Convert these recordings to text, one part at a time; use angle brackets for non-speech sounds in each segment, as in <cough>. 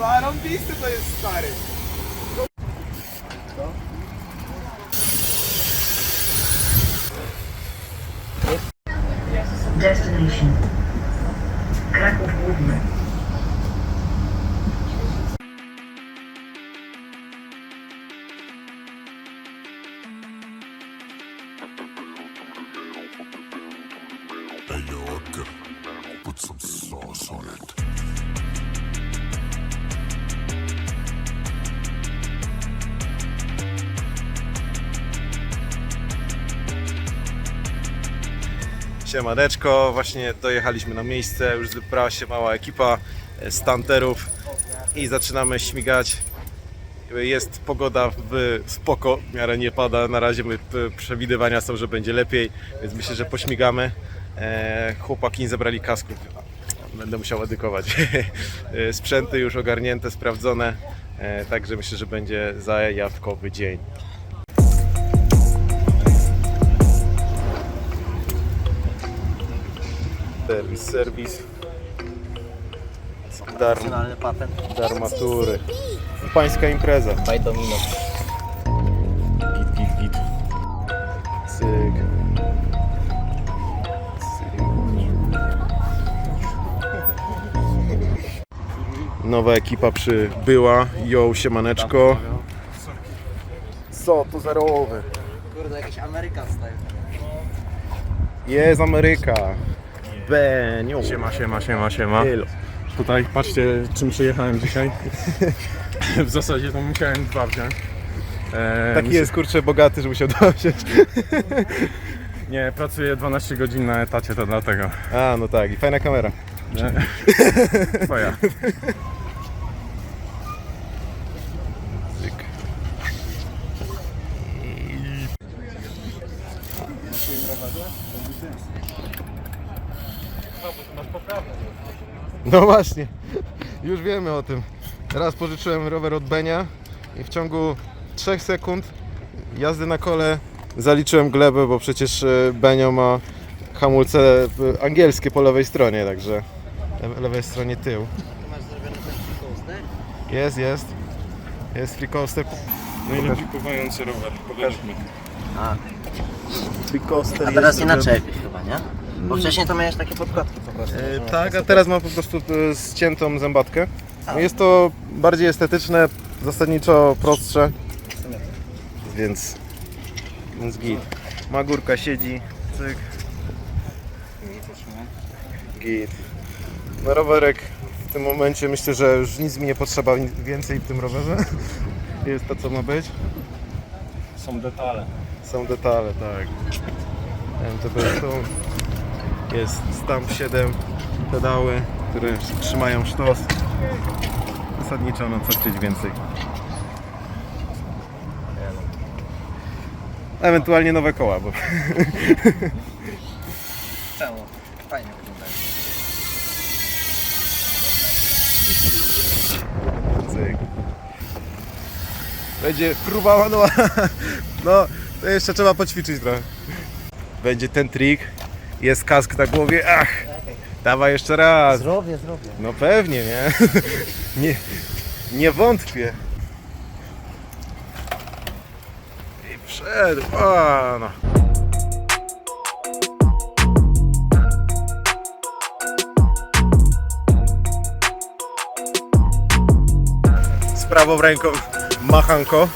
Zarąbisty to jest stary. Siemaneczko, właśnie dojechaliśmy na miejsce, już zebrała się mała ekipa e, stanterów i zaczynamy śmigać. Jest pogoda w spoko, w miarę nie pada, na razie my, przewidywania są, że będzie lepiej, więc myślę, że pośmigamy. E, chłopaki nie zebrali kasków, będę musiał edykować. <laughs> E, Sprzęty już ogarnięte, sprawdzone, e, także myślę, że będzie zajawkowy dzień. Serwis, serwis. Dar, Nacionalny patent. darmatury. Pańska impreza. By Domino. Git, git, git. Cyk. Cyk. Nowa ekipa przybyła. Yo, siemaneczko. Co to zerowy? Kurde, jakiś Amerykan style. Jest Ameryka. Benio. Siema, siema, siema, siema. Elo. Tutaj patrzcie czym przyjechałem dzisiaj. <laughs> w zasadzie to musiałem dwa wziąć. E, Taki muszę- jest kurczę bogaty, że musiał dowieść. Nie, pracuję 12 godzin na etacie, to dlatego. A, no tak, i fajna kamera. Nie? <laughs> Twoja. No właśnie, już wiemy o tym. Raz pożyczyłem rower od Benia i w ciągu 3 sekund jazdy na kole zaliczyłem glebę, bo przecież e, Benio ma hamulce e, angielskie po lewej stronie, także le- lewej stronie tył. Masz zrobiony ten free coaster? Jest, jest. Jest free coaster. Najlepiej pływający rower, powiedzmy. A, Free coaster a teraz inaczej chyba, nie? Bo wcześniej to miałeś takie podkładki po prostu. E, tak, a teraz mam po prostu e, ściętą zębatkę. A. Jest to bardziej estetyczne, zasadniczo prostsze. Więc, więc git. Magurka siedzi, cyk. Git. No rowerek w tym momencie myślę, że już nic mi nie potrzeba więcej w tym rowerze. <laughs> Jest to co ma być. Są detale. Są detale, tak. MTB są. Jest Stamp 7 pedały, które trzymają sztos. Zasadniczo no co chcieć więcej. Ewentualnie nowe koła, bo Czemu? Fajnie wygląda. cyk. Będzie próba manualna. No, to jeszcze trzeba poćwiczyć trochę. Będzie ten trik. Jest kask na głowie. Ach! Dawaj jeszcze raz. Zrobię, zrobię. No pewnie, nie? <laughs> nie, nie wątpię. I wszedł. O, no. Z prawą ręką machanko.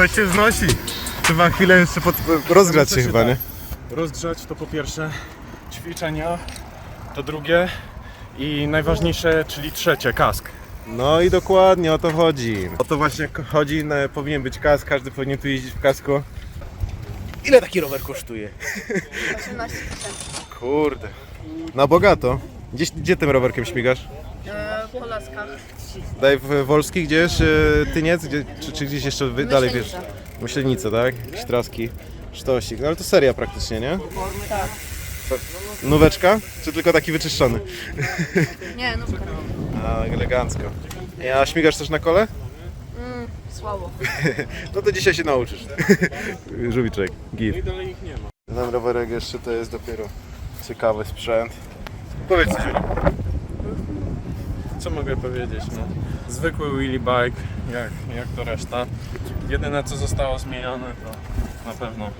Coś się znosi. Trzeba chwilę jeszcze pod... rozgrzać się Myślę, że chyba, nie? Rozgrzać to po pierwsze, ćwiczenia to drugie i najważniejsze, czyli trzecie, kask. No i dokładnie o to chodzi. O to właśnie chodzi, no, powinien być kask, każdy powinien tu jeździć w kasku. Ile taki rower kosztuje? 18 tysięcy. Kurde. Na bogato. Gdzieś, gdzie tym rowerkiem śmigasz? E, po laskach. Daj w Wolski gdzieś, e, Tyniec, gdzie, czy, czy gdzieś jeszcze wy, dalej wiesz? Myślenica, tak? Jakieś traski, sztosik. No ale to seria praktycznie, nie? Tak. Nóweczka? Czy tylko taki wyczyszczony? Nie, no <laughs> A, elegancko. A śmigasz też na kole? mm, słabo. <laughs> No to dzisiaj się nauczysz. <laughs> Żółwiczek, git. I dalej ich nie ma. Ten rowerek jeszcze to jest dopiero ciekawy sprzęt. Powiedz coś. Co mogę powiedzieć? No, zwykły wheelie bike, jak, jak to reszta. Jedyne co zostało zmienione to na pewno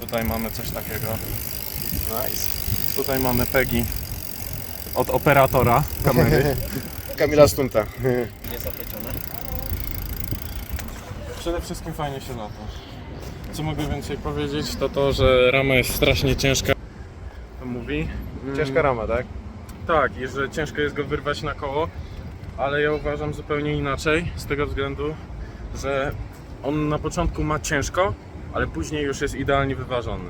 tutaj mamy coś takiego. Nice. Tutaj mamy pegi od operatora kamery. <laughs> Kamila Stunta. Niezapieczone. Przede wszystkim fajnie się lata. Co mogę więcej powiedzieć, to to, że rama jest strasznie ciężka. To mówi. Ciężka rama, tak? Tak, i że ciężko jest go wyrwać na koło, ale ja uważam zupełnie inaczej, z tego względu, że on na początku ma ciężko, ale później już jest idealnie wyważony.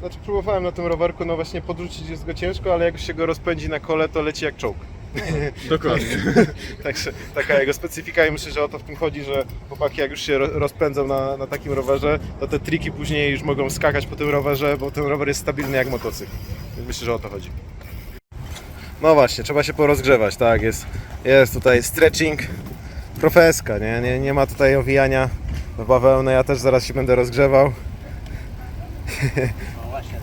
Znaczy próbowałem na tym rowerku, no właśnie podrzucić jest go ciężko, ale jak się go rozpędzi na kole, to leci jak czołg. <laughs> Dokładnie. <laughs> Także taka jego specyfika i myślę, że o to w tym chodzi, że chłopaki jak już się ro- rozpędzą na, na takim rowerze, to te triki później już mogą skakać po tym rowerze, bo ten rower jest stabilny jak motocykl. Myślę, że o to chodzi. No właśnie, trzeba się porozgrzewać, tak, jest, jest tutaj stretching, profeska, nie? Nie, nie ma tutaj owijania w bawełnę, ja też zaraz się będę rozgrzewał. No właśnie.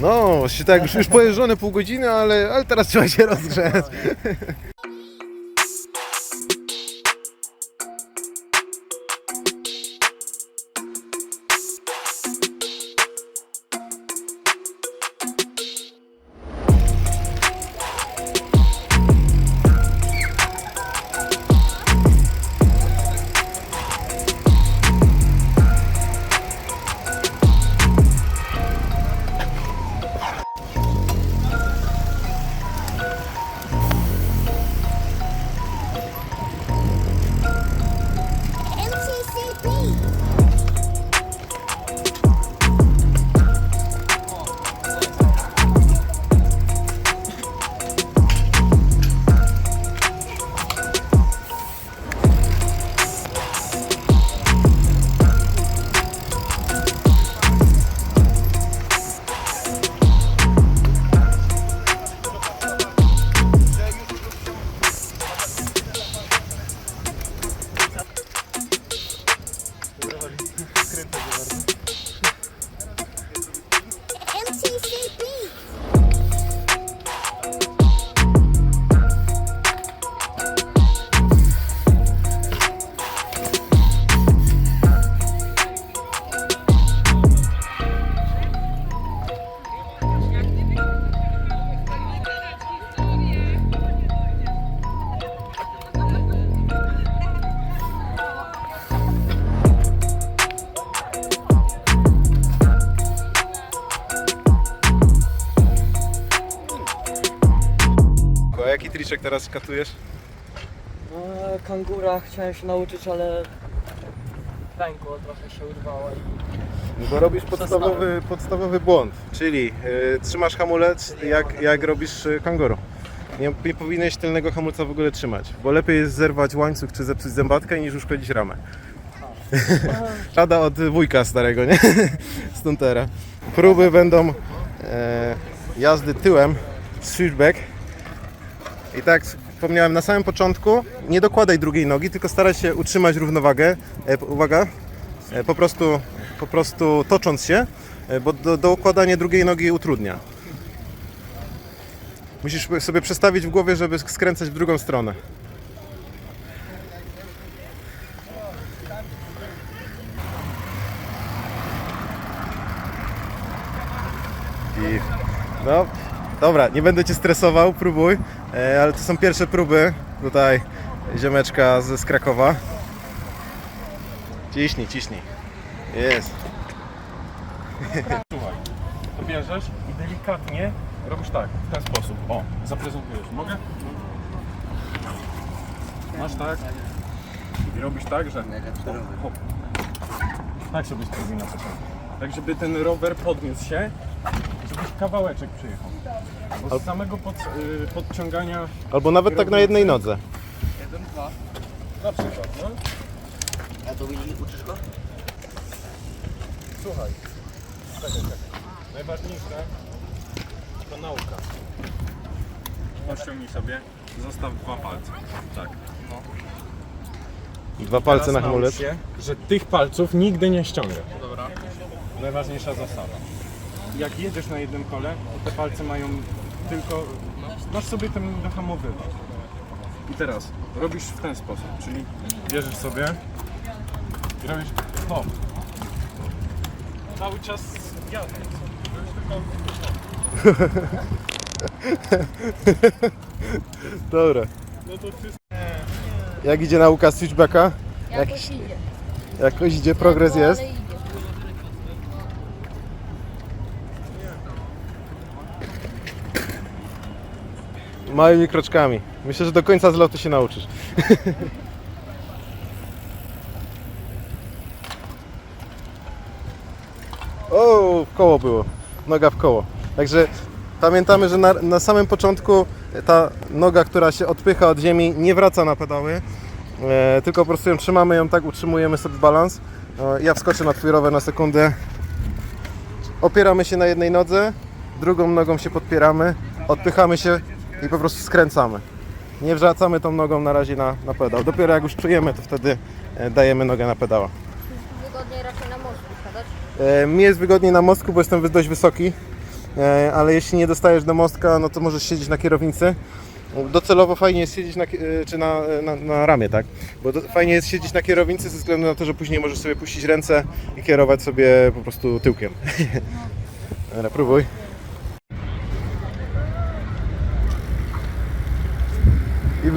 No, właśnie tak, już, już pojeżdżone pół godziny, ale, ale teraz trzeba się rozgrzać. Triczek teraz katujesz? No, kangura chciałem się nauczyć, ale pękło, trochę się urwało i No bo robisz podstawowy, podstawowy błąd, czyli y, trzymasz hamulec jak, jak robisz y, kanguru. Nie, nie powinieneś tylnego hamulca w ogóle trzymać, bo lepiej jest zerwać łańcuch czy zepsuć zębatkę niż uszkodzić ramę. <laughs> Rada od wujka starego, nie? <laughs> Stuntera. Próby będą e, jazdy tyłem, switchback. I tak wspomniałem na samym początku, nie dokładaj drugiej nogi, tylko staraj się utrzymać równowagę. E, uwaga, e, po prostu, po prostu tocząc się, e, bo do, do układania drugiej nogi utrudnia. Musisz sobie przestawić w głowie, żeby skręcać w drugą stronę. I no, dobra, nie będę cię stresował, próbuj, e, ale to są pierwsze próby tutaj ziomeczka z, z Krakowa. Ciśnij, ciśnij. Jest. Słuchaj, to bierzesz i delikatnie robisz tak, w ten sposób. O, zaprezentujesz. Mogę? Masz tak i robisz tak, że rower. hop. Tak sobie zrobi na początku. Tak, żeby ten rower podniósł się, kawałeczek przyjechał. Bo z samego pod, y, podciągania Albo nawet tak na jednej nodze. na przykład, no. A to Willy uczysz go? Słuchaj. Czekaj, czekaj. Najważniejsze to nauka. Osiągnij sobie, zostaw dwa palce. Tak. Dwa palce na Teraz naucz hamulec. się, że tych palców nigdy nie ściągasz. Dobra. Najważniejsza zasada. Jak jedziesz na jednym kole, to te palce mają tylko... Masz sobie ten dohamowywać. I teraz robisz w ten sposób, czyli bierzesz sobie i robisz to. Cały czas jadę. <laughs> Dobra. No to wszystko. Jak idzie nauka switchbacka? Jakoś idzie. Jakoś idzie, progres No, jest. idzie. Małymi kroczkami. Myślę, że do końca zlotu się nauczysz. <laughs> o, w koło było. Noga w koło. Także pamiętamy, że na, na samym początku ta noga, która się odpycha od ziemi, nie wraca na pedały. E, tylko po prostu ją trzymamy, ją tak utrzymujemy sobie balans. E, ja wskoczę na twój rower na sekundę. Opieramy się na jednej nodze, drugą nogą się podpieramy, odpychamy się i po prostu skręcamy. Nie wracamy tą nogą na razie na, na pedał. Dopiero jak już czujemy, to wtedy e, dajemy nogę na pedała. Wygodniej raczej na morzu siadać. E, Mi jest wygodniej na mostku, bo jestem dość wysoki, e, ale jeśli nie dostajesz do mostka, no to możesz siedzieć na kierownicy. Docelowo fajnie jest siedzieć na, czy na, na, na ramię, tak? Bo do, fajnie jest siedzieć na kierownicy ze względu na to, że później możesz sobie puścić ręce i kierować sobie po prostu tyłkiem. <laughs> Dobra, próbuj.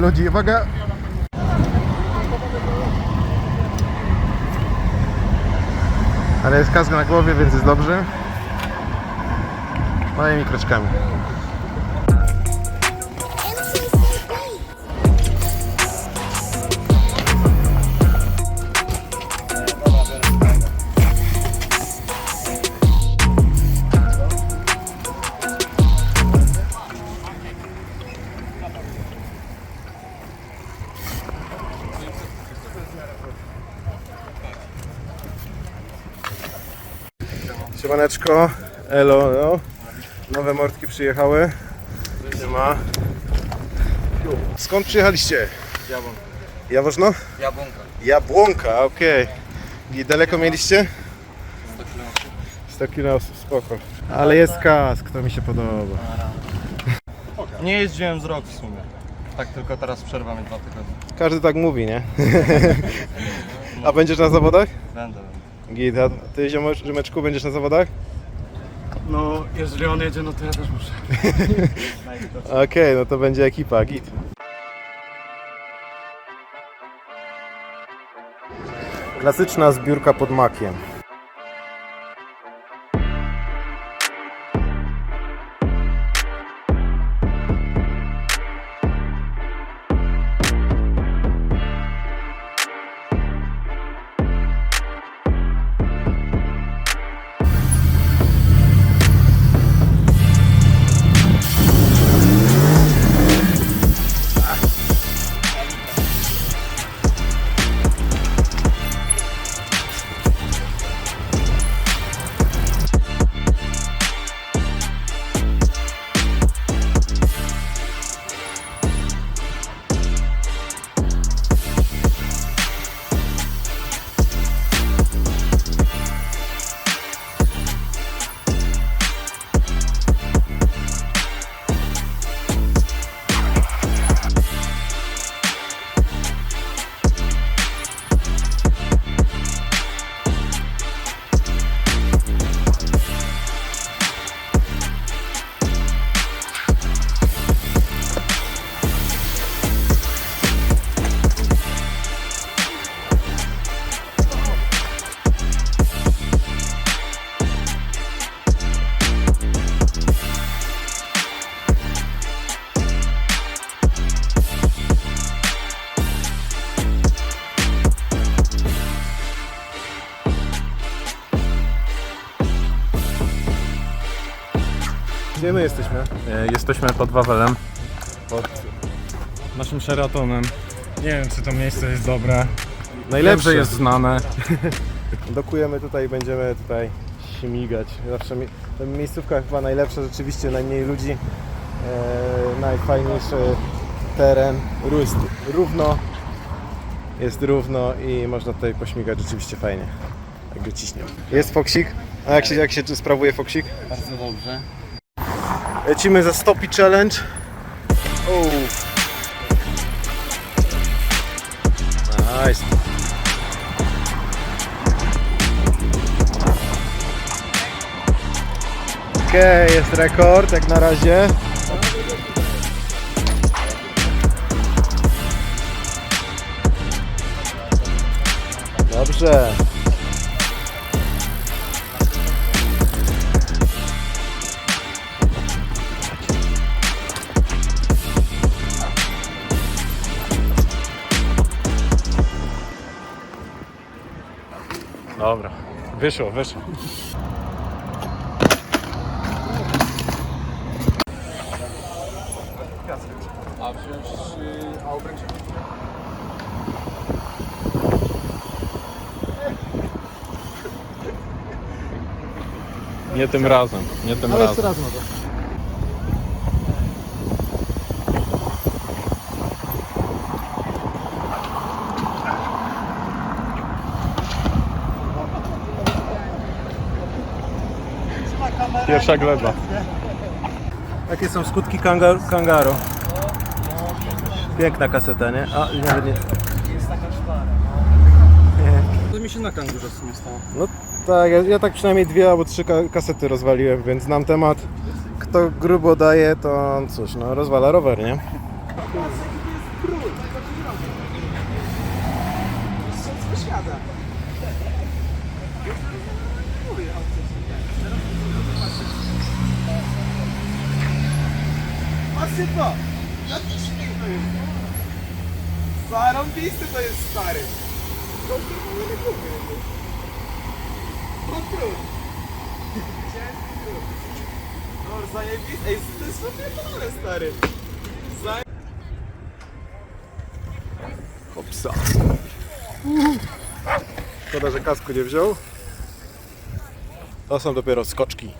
Ludzi, uwaga! Ale jest kask na głowie, więc jest dobrze. Małymi kroczkami. Siemaneczko, elo, elo. Nowe mordki przyjechały. Siema. Skąd przyjechaliście? Jabłonka. Jaworzno? Jabłonka. Jabłonka, okej. I daleko mieliście? 100 km. 100 km, spoko. Ale jest kask, to mi się podoba. Nie jeździłem z rok w sumie. Tak tylko teraz przerwa mi dwa tygodnie. Każdy tak mówi, nie? <laughs> A będziesz na zawodach? Będę. Git, a ty ziomecz- ziomeczku będziesz na zawodach? No, jeżeli on jedzie, no to ja też muszę. <laughs> Okej, no to będzie ekipa, git. Klasyczna zbiórka pod makiem. Jesteśmy pod Wawelem, pod naszym Sheratonem. Nie wiem, czy to miejsce jest dobre. Najlepsze jest znane. <laughs> Dokujemy tutaj, będziemy tutaj pośmigać. Zawsze mi, ta miejscówka chyba najlepsza, rzeczywiście najmniej ludzi, e, najfajniejszy teren, Ru- jest równo, jest równo i można tutaj pośmigać rzeczywiście fajnie. Jak go ciśnie. Jest foksik. A jak się, jak się sprawuje foksik? Bardzo dobrze. Lecimy za Stopi Challenge. Oh. Nice. Okej, jest rekord jak na razie. Dobrze. Wyszło, wyszło. A wziąć a? Nie tym razem, nie tym Ale razem. Pierwsza gleba. Jakie są skutki kangar kangaru? Piękna kaseta, nie? A, nawet nie. Jest taka szpara. nie. To mi się na kangurze w sumie stało. No tak, ja, ja tak przynajmniej dwie albo trzy ka- kasety rozwaliłem, więc znam temat. Kto grubo daje, to cóż, no rozwala rower, nie? Mistrzostwo świata. Mówię o co ci tak. Teraz to! Jaki śmiech to jest! Zarąbisty to jest stary! To nie kupię. O król! Ciężki król. No zajebisty. Ej, to jest wypierdolone stary! Zaje... Hopsa. Szkoda, że kasku nie wziął. To są dopiero skoczki.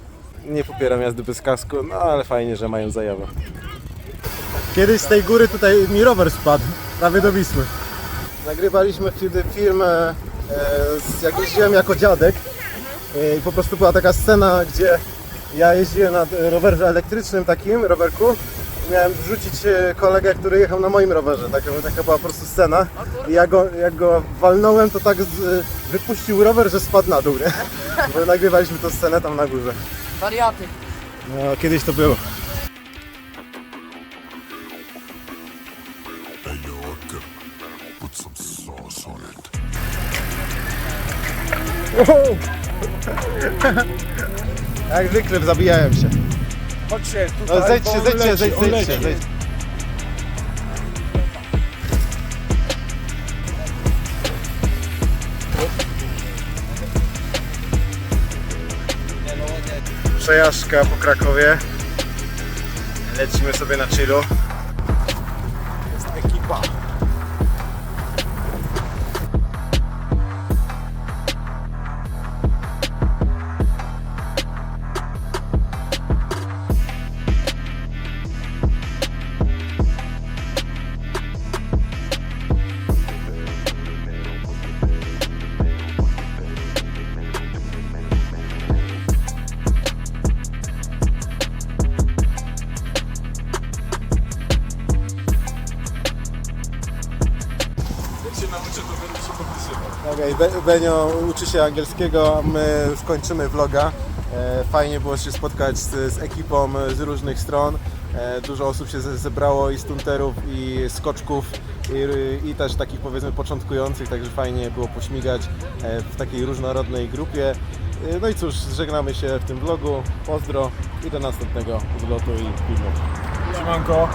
Nie popieram jazdy bez kasku, no ale fajnie, że mają zajawę. Kiedyś z tej góry tutaj mi rower spadł, prawie do Wisły. Nagrywaliśmy wtedy film, e, e, z- jak jeździłem jako dziadek e, i po prostu była taka scena, gdzie ja jeździłem na rowerze elektrycznym takim, rowerku miałem wrzucić e, kolegę, który jechał na moim rowerze. Taka, taka była po prostu scena. I ja go, jak go walnąłem, to tak z, wypuścił rower, że spadł na dół, nie? Bo nagrywaliśmy tę scenę tam na górze. Wariaty. No, kiedyś to było. Jak zwykle zabijają się. Chodźcie, No, zejdźcie, zejdźcie, zejdźcie, zejdźcie, zejdźcie. Przejażdżka po Krakowie. Lecimy sobie na chillu. Jest ekipa. Nauczę, to będę się podpisywał. Okej, Be- Benio uczy się angielskiego, a my skończymy vloga. E, Fajnie było się spotkać z, z ekipą z różnych stron. E, Dużo osób się ze- zebrało i stunterów, i skoczków, i, i też takich powiedzmy początkujących, także fajnie było pośmigać e, w takiej różnorodnej grupie. No i cóż, żegnamy się w tym vlogu. Pozdro i do następnego vlogu i filmu. Siemanko.